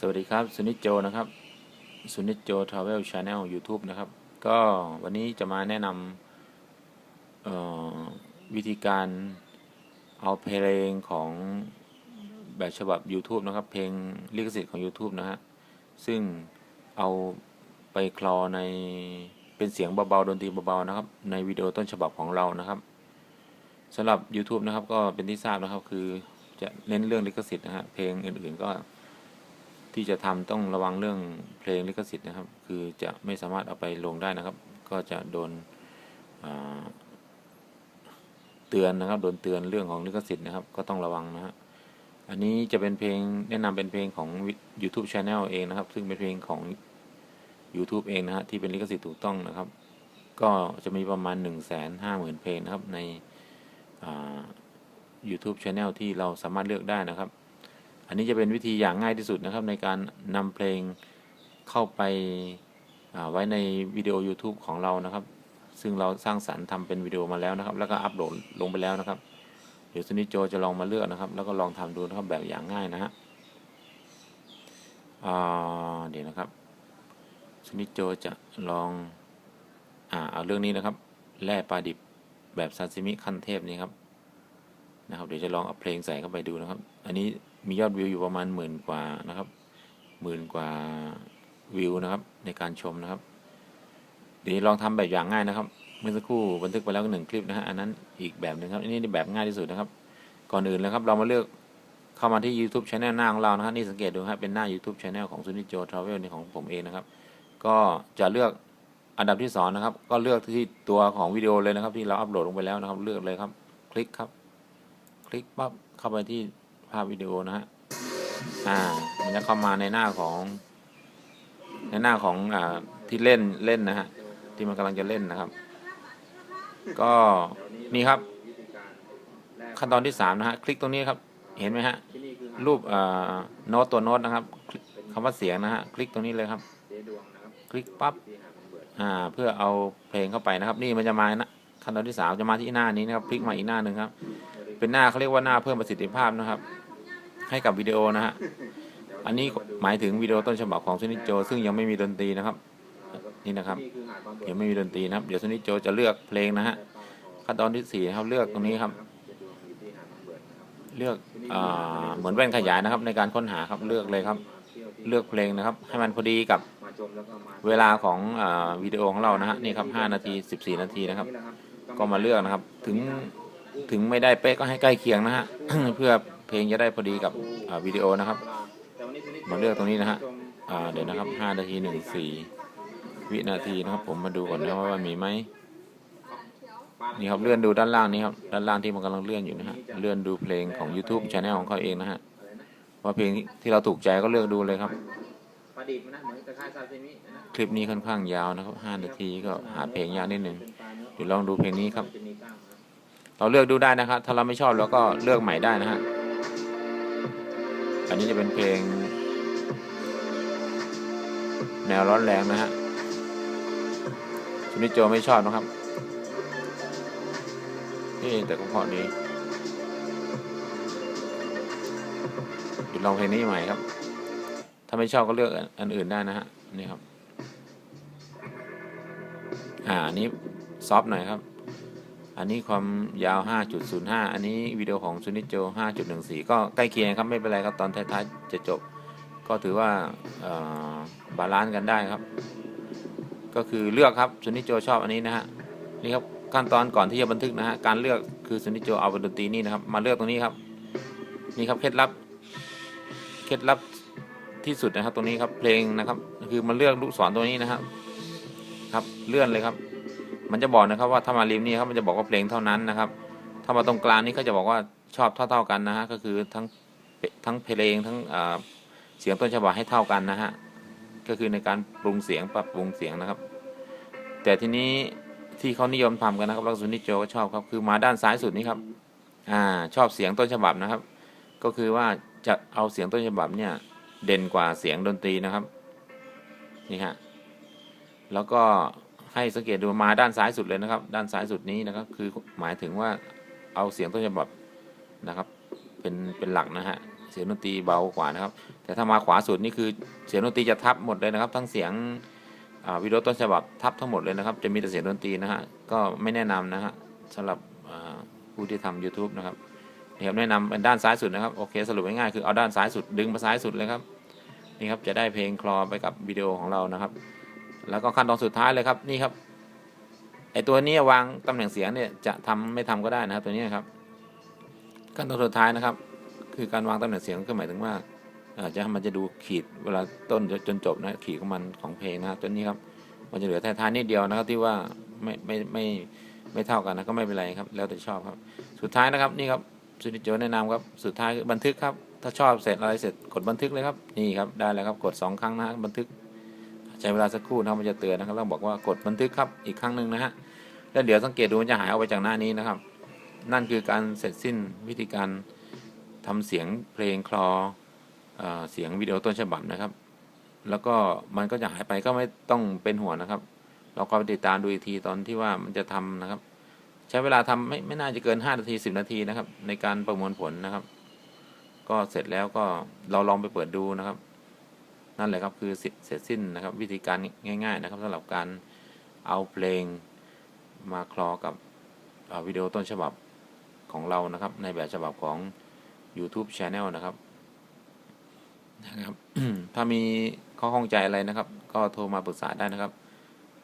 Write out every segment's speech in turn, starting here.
สวัสดีครับสุนิจโจนะครับสุนิจโจทราเวลชาแนลยูทูบนะครับ ก็วันนี้จะมาแนะนำวิธีการเอาเพลงของแบบฉบับ YouTube นะครับ เพลงลิขสิทธิ์ของ YouTube นะฮะซึ่งเอาไปคลอในเป็นเสียงเบาๆดนตรีเบาๆนะครับ ในวิดีโอต้นฉบับของเรานะครับสำหรับ YouTube นะครับ ก็เป็นที่ทราบนะครับ คือจะเน้นเรื่องลิขสิทธิ์นะฮะเพลงอื่นๆก็ ที่จะทำต้องระวังเรื่องเพลงลิขสิทธิ์นะครับ คือจะไม่สามารถเอาไปลงได้นะครับ ก็จะโดนเตือนนะครับโดนเตือนเรื่องของลิขสิทธิ์นะครับ ก็ต้องระวังนะฮะอันนี้จะเป็นเพลงแนะนำเป็นเพลงของ YouTube Channel เองนะครับ ซึ่งเป็นเพลงของ YouTube เองนะฮะที่เป็นลิขสิทธิ์ถูกต้องนะครับ ก็จะมีประมาณ1นึ่งแสนห้าหมื่นเพลงนะครับใน YouTube Channel ที่เราสามารถเลือกได้นะครับ อันนี้จะเป็นวิธีอย่างง่ายที่สุดนะครับ ในการนำเพลงเข้าไปไว้ในวิดีโอ YouTube ของเรานะครับ ซึ่งเราสร้างสรรค์ทำเป็นวิดีโอมาแล้วนะครับ แล้วก็อัปโหลดลงไปแล้วนะครับ เดี๋ยวซนิโจจะลองมาเลือกนะครับ แล้วก็ลองทำดูนะครับแบบอย่างง่ายนะฮะเดี๋ยวนะครับซนิโจจะลองอ่าเอาเรื่องนี้นะครับแร่ปลาดิบแบบซาซิมิขั้นเทพนี่ครับ เดี๋ยวจะลองเอาเพลงใส่เข้าไปดูนะครับ อันนี้มียอดวิวอยู่ประมาณหมื่นกว่านะครับหมื่นกว่าวิวนะครับ ในการชมนะครับ เดี๋ยวลองทำแบบอย่างง่ายนะครับ เมื่อสักครู่บันทึกไปแล้วหนึ่งคลิปนะฮะอันนั้นอีกแบบหนึ่งครับอันนี้แบบง่ายที่สุดนะครับ ก่อนอื่นเลยครับ เรามาเลือกเข้ามาที่ YouTube Channel หน้าของเรานะครับนี่สังเกตดูครับเป็นหน้า YouTube Channel ของซุนิโจทราเวลนี่ของผมเองนะครับ ก็จะเลือกอันดับที่สองนะครับ ก็เลือกที่ตัวของวิดีโอเลยนะครับ ที่เราอัปโหลดลงไปแล้วนะครับ เลือกเลยครับ คลิกครับ คลิกปั๊บเข้าไปที่ภาพวิดีโอนะฮะ อ่า มันจะเข้ามาในหน้าของ ในหน้าของอ่าที่เล่นเล่นนะฮะ ที่มันกำลังจะเล่นนะครับ ก็นี่ครับ ขั้นตอนที่สามนะฮะ คลิกตรงนี้ครับ เห็นไหมฮะ รูปอ่าโน้ตตัวโน้ตนะครับคลิกคำว่าเสียงนะฮะ คลิกตรงนี้เลยครับ คลิกปั๊บ อ่า เพื่อเอาเพลงเข้าไปนะครับ นี่มันจะมานะขั้นตอนที่สามจะมาที่หน้านี้นะครับ คลิกมาอีกหน้าหนึ่งครับ เป็นหน้าเขาเรียกว่าหน้าเพิ่มประสิทธิภาพนะครับ ให้กับวิดีโอนะฮะอันนี้หมายถึงวิดีโอต้นฉบับของซุนิโจ ซึ่งยังไม่มีดนตรีนะครับ นี่นะครับยังไม่มีดนตรีนะครับ เดี๋ยวซุนิโจจะเลือกเพลงนะฮะขั้นตอนที่สี่ครับเลือกตรงนี้ครับ เลือกเหมือนแว่นขยายนะครับ ในการค้นหาครับเลือกเลยครับ เลือกเพลงนะครับ ให้มันพอดีกับเวลาของวิดีโอของเรานะฮะนี่ครับ5นาที14นาทีนะครับ ก็มาเลือกนะครับ ถึง ถึงไม่ได้เป๊ะก็ให้ใกล้เคียงนะฮะ เพื่อเพลงจะได้พอดีกับวิดีโอนะครับ มาเลือกตรงนี้นะฮะเดี๋ยวนะครับ5นาที14 วินาทีนะครับ ผมมาดูก่อนนะว่ามีไหมนี่ครับเลื่อนดูด้านล่างนี้ครับด้านล่างที่มันกำลังเลื่อนอยู่นะฮะเลื่อนดูเพลงของ YouTube Channel ของเขาเองนะฮะว่าเพลงที่เราถูกใจก็เลือกดูเลยครับคลิปนี้ค่อนข้างยาวนะครับ5นาทีก็หาเพลงยากนิดหนึ่งเดี๋ยวลองดูเพลงนี้ครับ เราเลือกดูได้นะครับ ถ้าเราไม่ชอบเราก็เลือกใหม่ได้นะฮะอันนี้จะเป็นเพลง แนวร้อนแรงนะฮะชุนิจโจไม่ชอบนะครับนี่แต่ก็เพราะดีเดี๋ยวลองเพลงนี้ใหม่ครับ ถ้าไม่ชอบก็เลือกอันอื่นได้นะฮะนี่ครับ อ่าอันนี้ซอฟต์หน่อยครับ อันนี้ความยาว 5.05 อันนี้วิดีโอของซูนิโจ 5.14 ก็ใกล้เคียงครับไม่เป็นไรครับตอนท้ายๆจะจบ ก็ถือว่าบาลานซ์กันได้ครับ ก็คือเลือกครับซูนิโจชอบอันนี้นะฮะนี่ครับขั้นตอนก่อนที่จะบันทึกนะฮะการเลือกคือซูนิโจเอาเป็นดนตรีนี่นะครับมาเลือกตรงนี้ครับนี่ครับเคล็ดลับเคล็ดลับที่สุดนะครับตรงนี้ครับเพลงนะครับ คือมาเลือกลูกศรตัวนี้นะครับ ครับเลื่อนเลยครับ มันจะบอกนะครับว่าถ้ามาริมนี่ครับมันจะบอกว่าเพลงเท่านั้นนะครับ ถ้ามาตรงกลางนี่ก็จะบอกว่าชอบเท่าๆกันนะฮะก็คือทั้งทั้งเพลงทั้งอ่าเสียงต้นฉบับให้เท่ากันนะฮะก็คือในการปรุงเสียงปรับปรุงเสียงนะครับ แต่ทีนี้ที่เขานิยมทำกันนะครับล้วก็ซุนิโจก็ชอบครับคือมาด้านซ้ายสุดนี้ครับอ่าชอบเสียงต้นฉบับนะครับ ก็คือว่าจะเอาเสียงต้นฉบับเนี่ยเด่นกว่าเสียงดนตรีนะครับนี่ฮะแล้วก็ ให้สังเกตดูมาด้านซ้ายสุดเลยนะครับ ด้านซ้ายสุดนี้นะครับ คือหมายถึงว่าเอาเสียงต้นฉบับนะครับ เป็นเป็นหลักนะฮะเสียงดนตรีเบากว่านะครับ แต่ถ้ามาขวาสุดนี่คือเสียงดนตรีจะทับหมดเลยนะครับ ทั้งเสียงวิดีโอต้นฉบับทับทั้งหมดเลยนะครับ จะมีแต่เสียงดนตรีนะฮะก็ไม่แนะนำนะฮะสำหรับผู้ที่ทำ YouTube นะครับนี่ครับแนะนำเป็นด้านซ้ายสุดนะครับโอเคสรุปง่ายๆคือเอาด้านซ้ายสุดดึงมาซ้ายสุดเลยครับนี่ครับจะได้เพลงคลอไปกับวิดีโอของเรานะครับ แล้วก็ขั้นตอนสุดท้ายเลยครับนี่ครับไอตัวนี้วางตำแหน่งเสียงเนี่ยจะทำไม่ทำก็ได้นะครับตัวนี้ครับ ขั้นตอนสุดท้ายนะครับ คือการวางตำแหน่งเสียงก็หมายถึงว่าอาจจะมันจะดูขีดเวลาต้นจนจบนะขีดของมันของเพลงนะครับตัวนี้ครับมันจะเหลือท้ายๆนิดเดียวนะครับที่ว่าไม่ไม่ไม่ไม่เท่ากันนะก็ไม่เป็นไรครับ แล้วแต่ชอบครับ สุดท้ายนะครับนี่ครับสุนิจโจแนะนำครับสุดท้ายคือบันทึกครับถ้าชอบเสร็จอะไรเสร็จกดบันทึกเลยครับนี่ครับได้แล้วครับกดสองครั้งนะฮะบันทึก ใช้เวลาสักครู่นะครับมันจะเตือนนะครับแล้วบอกว่ากดบันทึกครับอีกครั้งหนึ่งนะฮะแล้วเดี๋ยวสังเกตดูมันจะหายออกไปจากหน้านี้นะครับ นั่นคือการเสร็จสิ้นวิธีการทำเสียงเพลงคลอเอเสียงวิดีโอต้นฉบับนะครับ แล้วก็มันก็จะหายไปก็ไม่ต้องเป็นห่วงนะครับ เราก็ไปติดตามดูอีกทีตอนที่ว่ามันจะทำนะครับ ใช้เวลาทำไม่ไม่น่าจะเกิน 5 นาที 10 นาทีนะครับ ในการประมวลผลนะครับ ก็เสร็จแล้วก็เราลองไปเปิดดูนะครับ นั่นแหละครับคือเสร็จสิ้นนะครับวิธีการง่าย ๆ นะครับสำหรับการเอาเพลงมาคลอกับวิดีโอต้นฉบับของเรานะครับ ในแบบฉบับของ YouTube Channel นะครับนะครับ ถ้ามีข้อข้องใจอะไรนะครับ ก็โทรมาปรึกษาได้นะครับ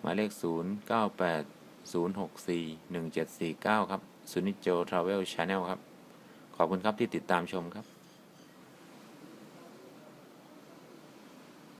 หมายเลข 0 9 8 0 6 4 1 7 4 9 ครับสุนิโจทราเวลชาแนลครับ ขอบคุณครับที่ติดตามชมครับ